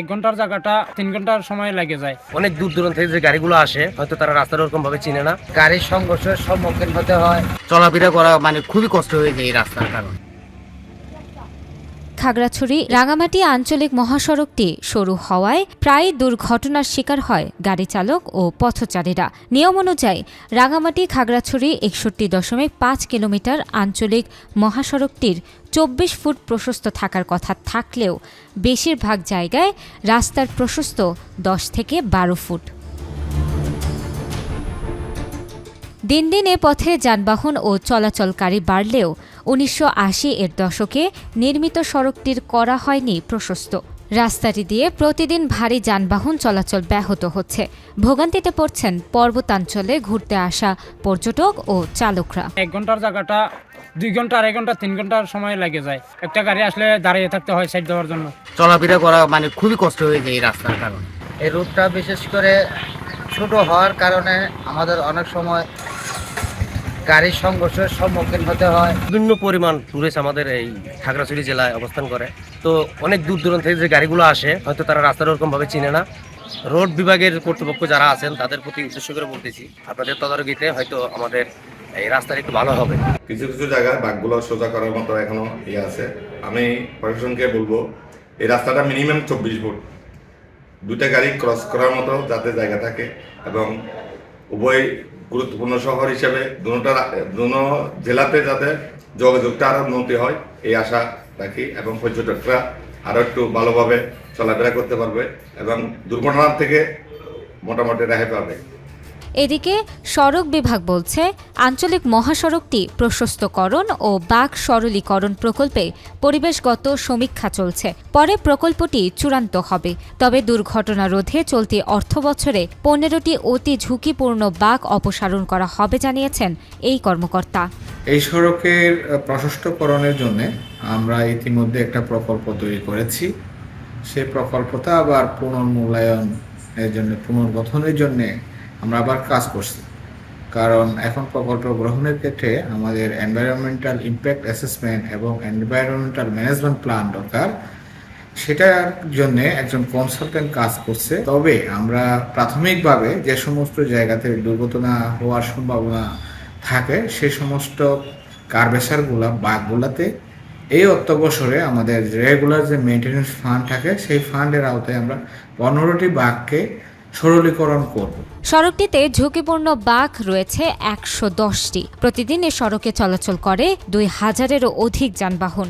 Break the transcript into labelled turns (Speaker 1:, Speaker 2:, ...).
Speaker 1: এক ঘণ্টার জায়গাটা তিন ঘণ্টার সময় লাগে যায়।
Speaker 2: অনেক দূর দূরান্ত থেকে যে গাড়িগুলো আসে, হয়তো তারা রাস্তাটা ওরকম ভাবে চিনে না।
Speaker 3: গাড়ির সংঘর্ষের সম্মুখীন হতে হয়।
Speaker 2: চলাফেরা করা মানে খুবই কষ্ট হয়ে যায় এই রাস্তার কারণে।
Speaker 4: খাগড়াছড়ি রাঙামাটি আঞ্চলিক মহাসড়কটি সরু হওয়ায় প্রায় দুর্ঘটনার শিকার হয় গাড়ি চালক ও পথচারীরা। নিয়ম অনুযায়ী রাঙামাটি খাগড়াছড়ি একষট্টি দশমিক পাঁচ কিলোমিটার আঞ্চলিক মহাসড়কটির চব্বিশ ফুট প্রশস্ত থাকার কথা থাকলেও বেশিরভাগ জায়গায় রাস্তার প্রশস্ত দশ থেকে বারো ফুট। দিন দিন এ পথে যানবাহন ও চলাচলকারী বাড়লেও উনিশশো আশি এর দশকে নির্মিত সড়কটির করা হয়নি প্রশস্ত। রাস্তাটি দিয়ে প্রতিদিন ভারী যানবাহন চলাচল ব্যাহত হচ্ছে। ভোগান্তিতে পড়ছেন পর্বতাঞ্চলে ঘুরতে আসা পর্যটক ও চালকরা।
Speaker 1: এক ঘণ্টার জায়গাটা দুই ঘণ্টা আড়াই ঘণ্টা তিন ঘণ্টার সময় লাগে যায়। একটা গাড়ি আসলে দাঁড়িয়ে থাকতে হয় সাইড দেওয়ার জন্য।
Speaker 2: চলাফেরা করা মানে খুবই কষ্ট হয়ে যায় এই রাস্তার কারণে।
Speaker 3: এই রুটটা বিশেষ করে ছোট হওয়ার কারণে আমাদের অনেক সময় গাড়ির সংঘর্ষের সম্মুখীন হতে হয়।
Speaker 2: বিভিন্ন পরিমাণ টুরিস্ট আমাদের এই খাগড়াছড়ি জেলায় অবস্থান করে। তো অনেক দূর দূরান্ত থেকে যে গাড়িগুলো আসে হয়তো তারা রাস্তাটা ওরকম ভাবে চিনে না। রোড বিভাগের কর্তৃপক্ষ যারা আছেন তাদের প্রতি উদ্দেশ্য করে বলতেছি আপনাদের তদারকিতে হয়তো আমাদের এই রাস্তাটা একটু ভালো হবে।
Speaker 5: কিছু কিছু জায়গায় বাঘগুলো সোজা করার মতো এখনও ইয়ে আছে। আমি প্রশাসনকে বলব এই রাস্তাটা মিনিমাম চব্বিশ ফুট। দুটা গাড়ি ক্রস করার মতো যাতে জায়গা থাকে এবং উভয় গুরুত্বপূর্ণ শহর হিসেবে দুটা দুনো জেলাতে যাতে যোগাযোগটা আরও উন্নতি হয়, এই আশা রাখি, এবং পর্যটকরা আরও একটু ভালোভাবে চলাফেরা করতে পারবে এবং দুর্ঘটনার থেকে মোটামুটি রেহাই পাবে।
Speaker 4: এদিকে সড়ক বিভাগ বলছে, আঞ্চলিক মহাসড়কটি প্রশস্তকরণ ও বাঘ সরলীকরণ প্রকল্পে পরিবেশগত সমীক্ষা চলছে। পরে প্রকল্পটি চূড়ান্ত হবে। তবে দুর্ঘটনা রোধে চলতি অর্থবছরে পনেরোটি অতি ঝুঁকিপূর্ণ বাঘ অপসারণ করা হবে জানিয়েছেন এই কর্মকর্তা।
Speaker 6: এই সড়কের প্রশস্তকরণের জন্য আমরা ইতিমধ্যে একটা প্রকল্প তৈরি করেছি। সেই প্রকল্পটা আবার পুনর্মূল্যায়ন এর জন্য, পুনর্গঠনের জন্য আমরা আবার কাজ করছি। কারণ এখন প্রকল্প গ্রহণের ক্ষেত্রে আমাদের এনভায়রনমেন্টাল ইমপ্যাক্ট অ্যাসেসমেন্ট এবং এনভায়রনমেন্টাল ম্যানেজমেন্ট প্ল্যান দরকার। সেটার জন্য একজন কনসালটেন্ট কাজ করছে। তবে আমরা প্রাথমিকভাবে যে সমস্ত জায়গাতে দুর্ঘটনা হওয়ার সম্ভাবনা থাকে, সে সমস্ত কারবেসারগুলা বাঘগুলাতে এই অর্থবছরে আমাদের রেগুলার যে মেনটেন্যান্স ফান্ড থাকে, সেই ফান্ডের আওতায় আমরা পনেরোটি বাঘকে সরলীকরণ করব
Speaker 4: সড়কটিতে ঝুঁকিপূর্ণ বাঘ রয়েছে একশো দশটি। প্রতিদিন এ সড়কে চলাচল করে দুই হাজারেরও অধিক যানবাহন।